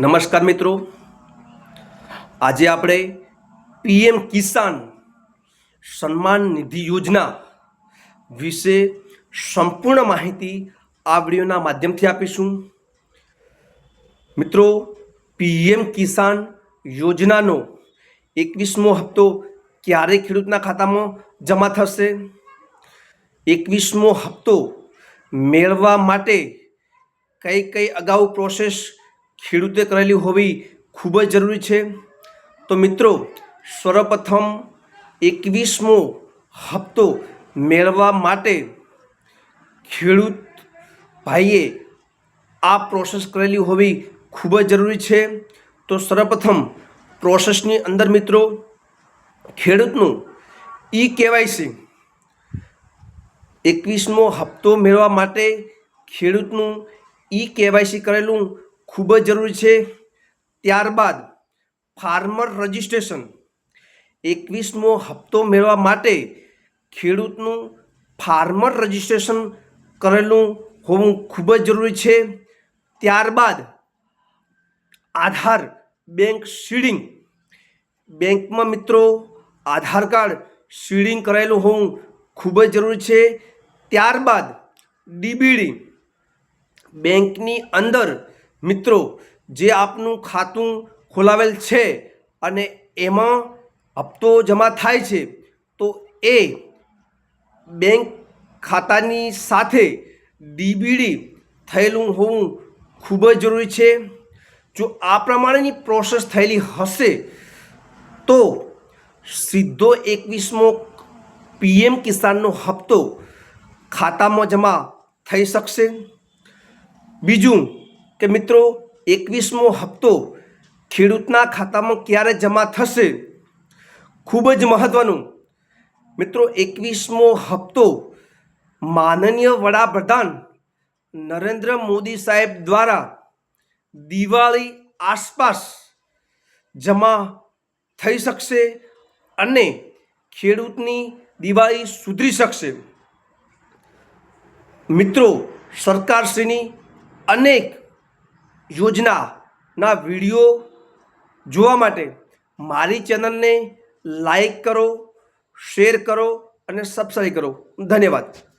નમસ્કાર મિત્રો. આજે આપણે પીએમ કિસાન સન્માન નિધિ યોજના વિશે સંપૂર્ણ માહિતી આ વિડીયોના માધ્યમથી આપીશું. મિત્રો, પીએમ કિસાન યોજનાનો એકવીસમો હપ્તો ક્યારે ખેડૂતના ખાતામાં જમા થશે? એકવીસમો હપ્તો મેળવવા માટે કઈ કઈ અગાઉ પ્રોસેસ ખેડૂતે કરેલી હોવી ખૂબ જ જરૂરી છે. તો મિત્રો, સર્વપ્રથમ એકવીસમો હપ્તો મેળવવા માટે ખેડૂત ભાઈએ આ પ્રોસેસ કરેલી હોવી ખૂબ જ જરૂરી છે. તો સર્વપ્રથમ પ્રોસેસની અંદર મિત્રો, ખેડૂતનું ઈ કેવાયસી એકવીસમો હપ્તો મેળવવા માટે ખેડૂતનું ઈ કેવાયસી કરેલું ખૂબ જ જરૂરી છે. ત્યારબાદ ફાર્મર રજિસ્ટ્રેશન. એકવીસમો હપ્તો મેળવવા માટે ખેડૂતનું ફાર્મર રજિસ્ટ્રેશન કરેલું હોવું ખૂબ જ જરૂરી છે. ત્યારબાદ આધાર બેંક સીડિંગ. બેંકમાં મિત્રો આધાર કાર્ડ સીડિંગ કરાયેલું હોવું ખૂબ જ જરૂરી છે. ત્યારબાદ ડીબીડી. બેંકની અંદર મિત્રો, જે આપનું ખાતું ખોલાવેલ છે અને એમાં હપ્તો જમા થાય છે, તો એ બેંક ખાતાની સાથે ડીબીડી થયેલું હોવું ખૂબ જ જરૂરી છે. જો આ પ્રમાણેની પ્રોસેસ થયેલી હશે, તો સીધો એકવીસમો પીએમ કિસાનનો હપ્તો ખાતામાં જમા થઈ શકશે. બીજું કે મિત્રો, એકવીસમો હપ્તો ખેડૂતના ખાતામાં ક્યારે જમા થશે? ખૂબ જ મહત્ત્વનું મિત્રો, એકવીસમો હપ્તો માનનીય વડાપ્રધાન નરેન્દ્ર મોદી સાહેબ દ્વારા દિવાળી આસપાસ જમા થઈ શકશે અને ખેડૂતની દિવાળી સુધરી શકશે. મિત્રો, સરકારશ્રીની અનેક યોજનાના વીડિયો જોવા માટે મારી ચેનલને લાઈક કરો શેર કરો અને સબસ્ક્રાઈબ કરો. ધન્યવાદ.